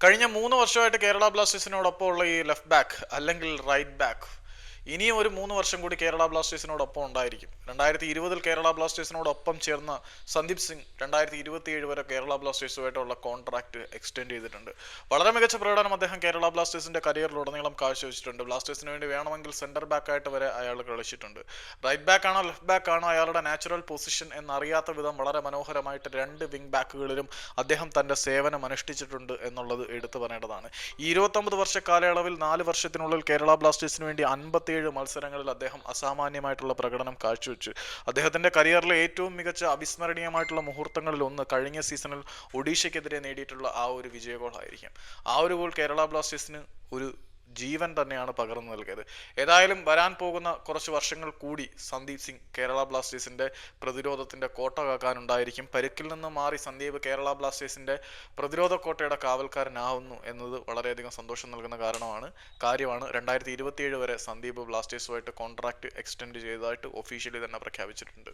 കഴിഞ്ഞ മൂന്ന് വർഷമായിട്ട് കേരള ബ്ലാസ്റ്റേഴ്സിനോടൊപ്പം ഉള്ള ഈ ലെഫ്റ്റ് ബാക്ക് അല്ലെങ്കിൽ റൈറ്റ് ബാക്ക് ഇനിയും ഒരു മൂന്ന് വർഷം കൂടി കേരള ബ്ലാസ്റ്റേഴ്സിനോടൊപ്പം ഉണ്ടായിരിക്കും. രണ്ടായിരത്തി ഇരുപതിൽ കേരള ബ്ലാസ്റ്റേഴ്സിനോടൊപ്പം ചേർന്ന സന്ദീപ് സിംഗ് രണ്ടായിരത്തി ഇരുപത്തിയേഴ് വരെ കേരള ബ്ലാസ്റ്റേഴ്സുമായിട്ടുള്ള കോൺട്രാക്ട് എക്സ്റ്റെൻഡ് ചെയ്തിട്ടുണ്ട്. വളരെ മികച്ച പ്രകടനം അദ്ദേഹം കേരള ബ്ലാസ്റ്റേഴ്സിന്റെ കരിയറിലുടനീളം കാഴ്ചവെച്ചിട്ടുണ്ട്. ബ്ലാസ്റ്റേഴ്സിന് വേണ്ടി വേണമെങ്കിൽ സെന്റർ ബാക്ക് ആയിട്ട് വരെ അയാൾ കളിച്ചിട്ടുണ്ട്. റൈറ്റ് ബാക്ക് ആണോ ലെഫ്റ്റ് ബാക്ക് ആണോ അയാളുടെ നാച്ചുറൽ പൊസിഷൻ എന്നറിയാത്ത വിധം വളരെ മനോഹരമായിട്ട് രണ്ട് വിങ് ബാക്കുകളിലും അദ്ദേഹം തന്റെ സേവനം അനുഷ്ഠിച്ചിട്ടുണ്ട് എന്നുള്ളത് എടുത്തു പറയേണ്ടതാണ്. ഈ ഇരുപത്തൊമ്പത് വർഷ കാലയളവിൽ നാല് വർഷത്തിനുള്ളിൽ കേരള ബ്ലാസ്റ്റേഴ്സിന് വേണ്ടി അൻപത്തിയേഴ് മത്സരങ്ങളിൽ അദ്ദേഹം അസാമാന്യമായിട്ടുള്ള പ്രകടനം കാഴ്ചവെച്ചു. അദ്ദേഹത്തിന്റെ കരിയറിലെ ഏറ്റവും മികച്ച അവിസ്മരണീയമായിട്ടുള്ള മുഹൂർത്തങ്ങളിൽ ഒന്ന് കഴിഞ്ഞ സീസണിൽ ഒഡീഷയ്ക്കെതിരെ നേടിയിട്ടുള്ള ആ ഒരു വിജയ ഗോൾ ആയിരിക്കും ആ ഒരു ഗോൾ കേരള ബ്ലാസ്റ്റേഴ്സിന് ഒരു ജീവൻ തന്നെയാണ് പകർന്നു നൽകിയത്. ഏതായാലും വരാൻ പോകുന്ന കുറച്ച് വർഷങ്ങൾ കൂടി സന്ദീപ് സിംഗ് കേരള ബ്ലാസ്റ്റേഴ്സിന്റെ പ്രതിരോധത്തിന്റെ കോട്ട കാക്കാനുണ്ടായിരിക്കും. പരുക്കിൽ നിന്ന് മാറി സന്ദീപ് കേരള ബ്ലാസ്റ്റേഴ്സിന്റെ പ്രതിരോധ കോട്ടയുടെ കാവൽക്കാരനാവുന്നു എന്നത് വളരെയധികം സന്തോഷം നൽകുന്ന കാരണമാണ്. കാര്യമാണ് രണ്ടായിരത്തി ഇരുപത്തിയേഴ് വരെ സന്ദീപ് ബ്ലാസ്റ്റേഴ്സുമായിട്ട് കോൺട്രാക്ട് എക്സ്റ്റെൻഡ് ചെയ്തതായിട്ട് ഒഫീഷ്യലി തന്നെ പ്രഖ്യാപിച്ചിട്ടുണ്ട്.